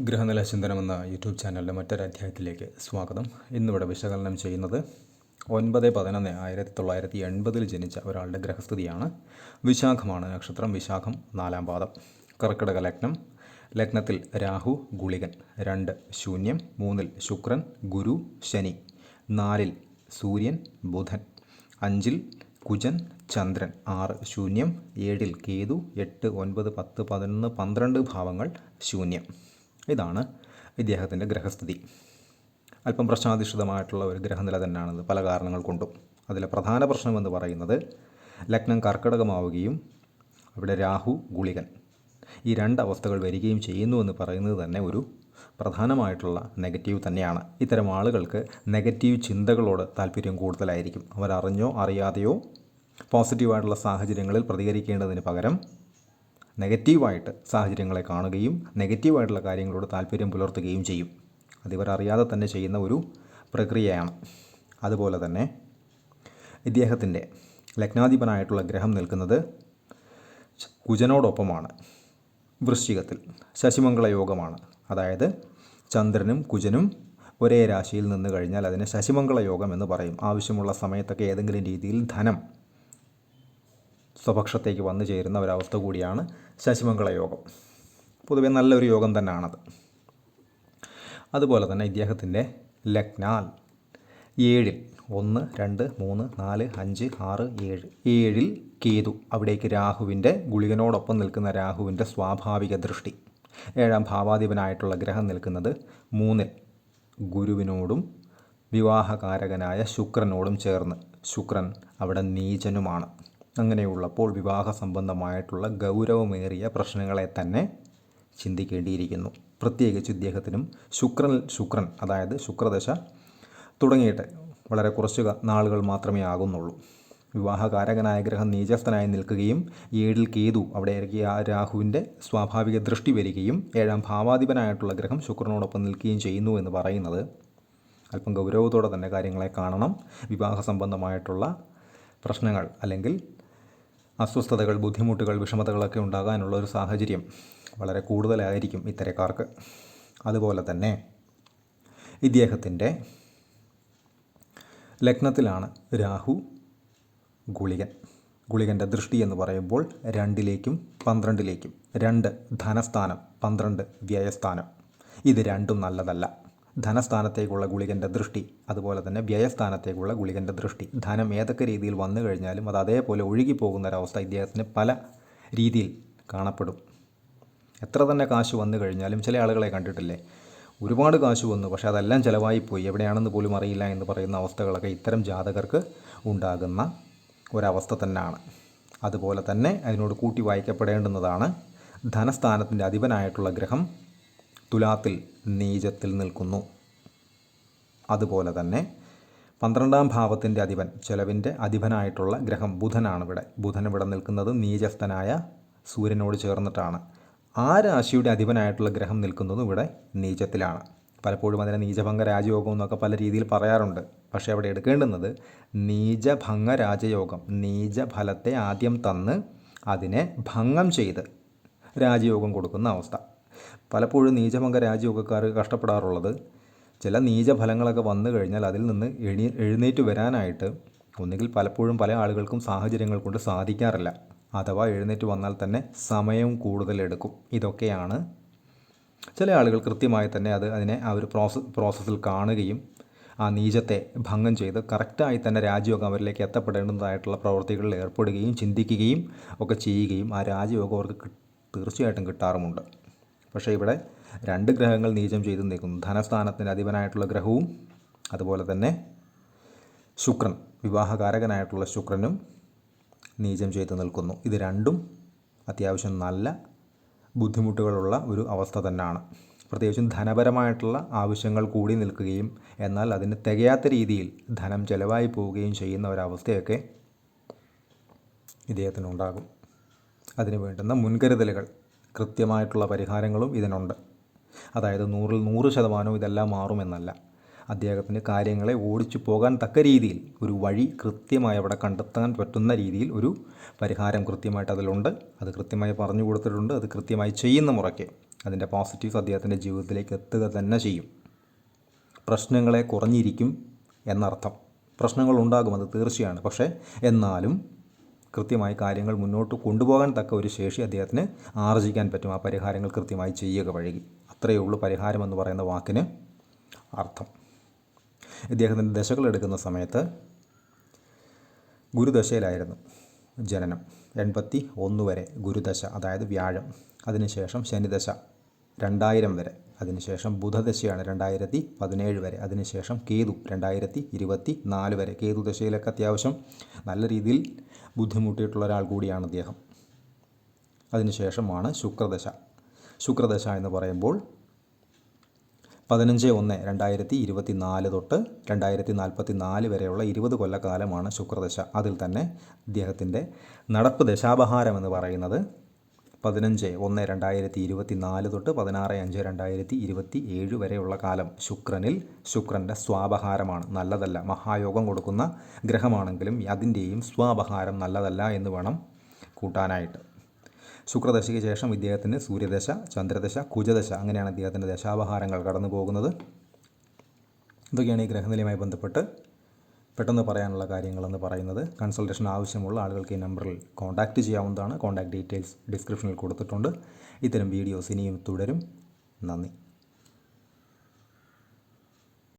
ഗ്രഹനില ചിന്തനം എന്ന യൂട്യൂബ് ചാനലിന്റെ മറ്റൊരു അധ്യായത്തിലേക്ക് സ്വാഗതം. ഇന്നിവിടെ വിശകലനം ചെയ്യുന്നത് ഒൻപത് പതിനൊന്ന് ആയിരത്തി തൊള്ളായിരത്തി എൺപതിൽ ജനിച്ച ഒരാളുടെ ഗ്രഹസ്ഥിതിയാണ്. വിശാഖമാണ് നക്ഷത്രം. വിശാഖം നാലാം പാദം. കർക്കിടക ലഗ്നം. ലഗ്നത്തിൽ രാഹു ഗുളികൻ. രണ്ട് ശൂന്യം. മൂന്നിൽ ശുക്രൻ ഗുരു ശനി. നാലിൽ സൂര്യൻ ബുധൻ. അഞ്ചിൽ കുജൻ ചന്ദ്രൻ. ആറ് ശൂന്യം. ഏഴിൽ കേതു. എട്ട് ഒൻപത് പത്ത് പതിനൊന്ന് പന്ത്രണ്ട് ഭാവങ്ങൾ ശൂന്യം. ഇതാണ് ഇദ്ദേഹത്തിന്റെ ഗ്രഹസ്ഥിതി. അല്പം പ്രശ്നാധിഷ്ഠിതമായിട്ടുള്ള ഒരു ഗ്രഹനില തന്നെയാണത് പല കാരണങ്ങൾ കൊണ്ടും. അതിലെ പ്രധാന പ്രശ്നമെന്ന് പറയുന്നത് ലഗ്നം കർക്കിടകമാവുകയും അവിടെ രാഹു ഗുളികൻ ഈ രണ്ട് അവസ്ഥകൾ വരികയും ചെയ്യുന്നു എന്ന് പറയുന്നത് തന്നെ ഒരു പ്രധാനമായിട്ടുള്ള നെഗറ്റീവ് തന്നെയാണ്. ഇത്തരം ആളുകൾക്ക് നെഗറ്റീവ് ചിന്തകളോട് താല്പര്യം കൂടുതലായിരിക്കും. അവരറിഞ്ഞോ അറിയാതെയോ പോസിറ്റീവായിട്ടുള്ള സാഹചര്യങ്ങളിൽ പ്രതികരിക്കേണ്ടതിന് പകരം നെഗറ്റീവായിട്ട് സാഹചര്യങ്ങളെ കാണുകയും നെഗറ്റീവായിട്ടുള്ള കാര്യങ്ങളോട് താല്പര്യം പുലർത്തുകയും ചെയ്യും. അതിവരറിയാതെ തന്നെ ചെയ്യുന്ന ഒരു പ്രക്രിയയാണ്. അതുപോലെ തന്നെ ഇദ്ദേഹത്തിന്റെ ലഗ്നാധിപനായിട്ടുള്ള ഗ്രഹം നിൽക്കുന്നത് കുജനോടൊപ്പമാണ്. വൃശ്ചികത്തിൽ ശശിമംഗള യോഗമാണ്. അതായത് ചന്ദ്രനും കുജനും ഒരേ രാശിയിൽ നിന്ന് കഴിഞ്ഞാൽ അതിനെ ശശിമംഗള യോഗം എന്ന് പറയും. ആവശ്യമുള്ള സമയത്തൊക്കെ ഏതെങ്കിലും രീതിയിൽ ധനം സ്വപക്ഷത്തേക്ക് വന്നു ചേരുന്ന ഒരവസ്ഥ കൂടിയാണ് ശശിമംഗള യോഗം. പൊതുവെ നല്ലൊരു യോഗം തന്നെയാണത് അതുപോലെ തന്നെ ഇദ്ദേഹത്തിന്റെ ലഗ്നാൽ ഏഴിൽ ഒന്ന് രണ്ട് മൂന്ന് നാല് അഞ്ച് ആറ് ഏഴ്. ഏഴിൽ കേതു അവിടേക്ക് രാഹുവിന്റെ ഗുളികനോടൊപ്പം നിൽക്കുന്ന രാഹുവിന്റെ സ്വാഭാവിക ദൃഷ്ടി. ഏഴാം ഭാവാധിപനായിട്ടുള്ള ഗ്രഹം നിൽക്കുന്നത് മൂന്നിൽ ഗുരുവിനോടും വിവാഹകാരകനായ ശുക്രനോടും ചേർന്ന്. ശുക്രൻ അവിടെ നീചനുമാണ്. അങ്ങനെയുള്ളപ്പോൾ വിവാഹ സംബന്ധമായിട്ടുള്ള ഗൗരവമേറിയ പ്രശ്നങ്ങളെ തന്നെ ചിന്തിക്കേണ്ടിയിരിക്കുന്നു. പ്രത്യേകിച്ച് ഇദ്ദേഹത്തിനും ശുക്രൻ ശുക്രൻ അതായത് ശുക്രദശ തുടങ്ങിയിട്ട് വളരെ കുറച്ച് നാളുകൾ മാത്രമേ ആകുന്നുള്ളൂ. വിവാഹകാരകനായ ഗ്രഹം നീചസ്ഥനായി നിൽക്കുകയും ഏഴിൽ കേതു അവിടെ ആ രാഹുവിന്റെ സ്വാഭാവിക ദൃഷ്ടി വരികയും ഏഴാം ഭാവാധിപനായിട്ടുള്ള ഗ്രഹം ശുക്രനോടൊപ്പം നിൽക്കുകയും ചെയ്യുന്നു എന്ന് പറയുന്നത് അല്പം ഗൗരവത്തോടെ തന്നെ കാര്യങ്ങളെ കാണണം. വിവാഹ സംബന്ധമായിട്ടുള്ള പ്രശ്നങ്ങൾ അല്ലെങ്കിൽ അസ്വസ്ഥതകൾ ബുദ്ധിമുട്ടുകൾ വിഷമതകളൊക്കെ ഉണ്ടാകാനുള്ള ഒരു സാഹചര്യം വളരെ കൂടുതലായിരിക്കും ഇത്തരക്കാർക്ക്. അതുപോലെ തന്നെ ഇദ്ദേഹത്തിന്റെ ലഗ്നത്തിലാണ് രാഹു ഗുളികൻ. ഗുളികന്റെ ദൃഷ്ടി എന്ന് പറയുമ്പോൾ രണ്ടിലേക്കും പന്ത്രണ്ടിലേക്കും രണ്ട് ധനസ്ഥാനം പന്ത്രണ്ട് വ്യയസ്ഥാനം. ഇത് രണ്ടും നല്ലതല്ല. ധനസ്ഥാനത്തേക്കുള്ള ഗുളികന്റെ ദൃഷ്ടി അതുപോലെ തന്നെ വ്യയസ്ഥാനത്തേക്കുള്ള ഗുളികന്റെ ദൃഷ്ടി. ധനം ഏതൊക്കെ രീതിയിൽ വന്നു കഴിഞ്ഞാലും അത് അതേപോലെ ഒഴുകി പോകുന്ന ഒരവസ്ഥ ഇദ്ദേഹത്തിന് പല രീതിയിൽ കാണപ്പെടും. എത്ര തന്നെ കാശ് വന്നു കഴിഞ്ഞാലും ചില ആളുകളെ കണ്ടിട്ടില്ലേ? ഒരുപാട് കാശ് വന്നു പക്ഷേ അതെല്ലാം ചിലവായിപ്പോയി. എവിടെയാണെന്ന് പോലും അറിയില്ല എന്ന് പറയുന്ന അവസ്ഥകളൊക്കെ ഇത്തരം ജാതകർക്ക് ഉണ്ടാകുന്ന ഒരവസ്ഥ തന്നെയാണ്. അതുപോലെ തന്നെ അതിനോട് കൂട്ടി വായിക്കപ്പെടേണ്ടുന്നതാണ് ധനസ്ഥാനത്തിന്റെ അധിപനായിട്ടുള്ള ഗ്രഹം തുലാത്തിൽ നീചത്തിൽ നിൽക്കുന്നു. അതുപോലെ തന്നെ പന്ത്രണ്ടാം ഭാവത്തിന്റെ അധിപൻ ചെലവിന്റെ അധിപനായിട്ടുള്ള ഗ്രഹം ബുധനാണ് ഇവിടെ. ബുധൻ ഇവിടെ നിൽക്കുന്നത് നീചസ്ഥനായ സൂര്യനോട് ചേർന്നിട്ടാണ്. ആ രാശിയുടെ അധിപനായിട്ടുള്ള ഗ്രഹം നിൽക്കുന്നതും ഇവിടെ നീചത്തിലാണ്. പലപ്പോഴും അതിനെ നീചഭംഗ രാജയോഗം എന്നൊക്കെ പല രീതിയിൽ പറയാറുണ്ട്. പക്ഷേ അവിടെ എടുക്കേണ്ടുന്നത് നീചഭംഗ രാജയോഗം നീചഫലത്തെ ആദ്യം തന്ന് അതിനെ ഭംഗം ചെയ്ത് രാജയോഗം കൊടുക്കുന്ന അവസ്ഥ. പലപ്പോഴും നീചഭംഗ രാജയോഗക്കാർ കഷ്ടപ്പെടാറുള്ളത്. ചില നീചഫലങ്ങളൊക്കെ വന്നു കഴിഞ്ഞാൽ അതിൽ നിന്ന് എണി എഴുന്നേറ്റ് വരാനായിട്ട് ഒന്നുകിൽ പലപ്പോഴും പല ആളുകൾക്കും സാഹചര്യങ്ങൾ കൊണ്ട് സാധിക്കാറില്ല. അഥവാ എഴുന്നേറ്റ് വന്നാൽ തന്നെ സമയം കൂടുതലെടുക്കും ഇതൊക്കെയാണ് ചില ആളുകൾ കൃത്യമായി തന്നെ അത് അതിനെ ആ ഒരു പ്രോസസ് പ്രോസസ്സിൽ കാണുകയും ആ നീചത്തെ ഭംഗം ചെയ്ത് കറക്റ്റായി തന്നെ രാജ്യമൊക്കെ അവരിലേക്ക് എത്തപ്പെടേണ്ടതായിട്ടുള്ള പ്രവൃത്തികളിൽ ഏർപ്പെടുകയും ചിന്തിക്കുകയും ഒക്കെ ചെയ്യുകയും ആ രാജ്യമൊക്കെ അവർക്ക് തീർച്ചയായിട്ടും കിട്ടാറുമുണ്ട്. പക്ഷേ ഇവിടെ രണ്ട് ഗ്രഹങ്ങൾ നീചം ചെയ്തു നിൽക്കുന്നു. ധനസ്ഥാനത്തിന്റെ അധിപനായിട്ടുള്ള ഗ്രഹവും അതുപോലെ തന്നെ ശുക്രൻ വിവാഹകാരകനായിട്ടുള്ള ശുക്രനും നീചം ചെയ്തു നിൽക്കുന്നു. ഇത് രണ്ടും അത്യാവശ്യം നല്ല ബുദ്ധിമുട്ടുകളുള്ള ഒരു അവസ്ഥ തന്നെയാണ്. പ്രത്യേകിച്ചും ധനപരമായിട്ടുള്ള ആവശ്യങ്ങൾ കൂടി നിൽക്കുകയും എന്നാൽ അതിന് തികയാത്ത രീതിയിൽ ധനം ചിലവായി പോവുകയും ചെയ്യുന്ന ഒരവസ്ഥയൊക്കെ ഇദ്ദേഹത്തിനുണ്ടാകും. അതിന് വേണ്ടുന്ന മുൻകരുതലുകൾ കൃത്യമായിട്ടുള്ള പരിഹാരങ്ങളും ഇതിനുണ്ട്. അതായത് നൂറിൽ നൂറ് ശതമാനവും ഇതെല്ലാം മാറുമെന്നല്ല. അദ്ദേഹത്തിന് കാര്യങ്ങളെ ഓടിച്ചു പോകാൻ തക്ക രീതിയിൽ ഒരു വഴി കൃത്യമായി അവിടെ കണ്ടെത്താൻ പറ്റുന്ന രീതിയിൽ ഒരു പരിഹാരം കൃത്യമായിട്ട് അതിലുണ്ട്. അത് കൃത്യമായി പറഞ്ഞു കൊടുത്തിട്ടുണ്ട്. അത് കൃത്യമായി ചെയ്യുന്ന മുറയ്ക്ക് അതിന്റെ പോസിറ്റീവ്സ് അദ്ദേഹത്തിന്റെ ജീവിതത്തിലേക്ക് എത്തുക തന്നെ ചെയ്യും. പ്രശ്നങ്ങളെ കുറഞ്ഞിരിക്കും എന്നർത്ഥം. പ്രശ്നങ്ങൾ ഉണ്ടാകും അത് തീർച്ചയാണ്. പക്ഷേ എന്നാലും കൃത്യമായി കാര്യങ്ങൾ മുന്നോട്ട് കൊണ്ടുപോകാൻ തക്ക ഒരു ശേഷി അദ്ദേഹത്തിന് ആർജിക്കാൻ പറ്റും. ആ പരിഹാരങ്ങൾ കൃത്യമായി ചെയ്യുക വഴി. അത്രയേ ഉള്ളൂ പരിഹാരം എന്ന് പറയുന്ന വാക്കിന് അർത്ഥം. ഇദ്ദേഹത്തിന്റെ ദശകൾ എടുക്കുന്ന സമയത്ത് ഗുരുദശയിലായിരുന്നു ജനനം. എൺപത്തി ഒന്ന് വരെ ഗുരുദശ അതായത് വ്യാഴം. അതിനുശേഷം ശനിദശ രണ്ടായിരം വരെ. അതിനുശേഷം ബുധദശയാണ് രണ്ടായിരത്തി പതിനേഴ് വരെ. അതിനുശേഷം കേതു രണ്ടായിരത്തി ഇരുപത്തി നാല് വരെ. കേതു ദശയിലൊക്കെ അത്യാവശ്യം നല്ല രീതിയിൽ ബുദ്ധിമുട്ടിയിട്ടുള്ള ഒരാൾ കൂടിയാണ് അദ്ദേഹം. അതിനുശേഷമാണ് ശുക്രദശ. ശുക്രദശ എന്ന് പറയുമ്പോൾ പതിനഞ്ച് ഒന്ന് രണ്ടായിരത്തി ഇരുപത്തി നാല് തൊട്ട് രണ്ടായിരത്തി നാൽപ്പത്തി നാല് വരെയുള്ള ഇരുപത് കൊല്ലക്കാലമാണ് ശുക്രദശ. അതിൽ തന്നെ അദ്ദേഹത്തിന്റെ നടപ്പ് ദശാപഹാരം എന്ന് പറയുന്നത് പതിനഞ്ച് ഒന്ന് രണ്ടായിരത്തി ഇരുപത്തി നാല് തൊട്ട് പതിനാറ് അഞ്ച് രണ്ടായിരത്തി ഇരുപത്തി ഏഴ് വരെയുള്ള കാലം ശുക്രനിൽ ശുക്രന്റെ സ്വാപഹാരമാണ്. നല്ലതല്ല മഹായോഗം കൊടുക്കുന്ന ഗ്രഹമാണെങ്കിലും അതിന്റെയും സ്വാപഹാരം നല്ലതല്ല എന്ന് വേണം കൂട്ടാനായിട്ട്. ശുക്രദശയ്ക്ക് ശേഷം ഇദ്ദേഹത്തിന് സൂര്യദശ ചന്ദ്രദശ കുജദശ അങ്ങനെയാണ് ഇദ്ദേഹത്തിന്റെ ദശാപഹാരങ്ങൾ കടന്നു പോകുന്നത് ഇതൊക്കെയാണ് ഈ ഗ്രഹനിലയുമായി ബന്ധപ്പെട്ട് പെട്ടെന്ന് പറയാനുള്ള കാര്യങ്ങളെന്ന് പറയുന്നത് കൺസൾട്ടേഷൻ ആവശ്യമുള്ള ആളുകൾക്ക് ഈ നമ്പറിൽ കോൺടാക്റ്റ് ചെയ്യാവുന്നതാണ്. കോൺടാക്ട് ഡീറ്റെയിൽസ് ഡിസ്ക്രിപ്ഷനിൽ കൊടുത്തിട്ടുണ്ട്. ഇത്തരം വീഡിയോസ് ഇനിയും തുടരും. നന്ദി.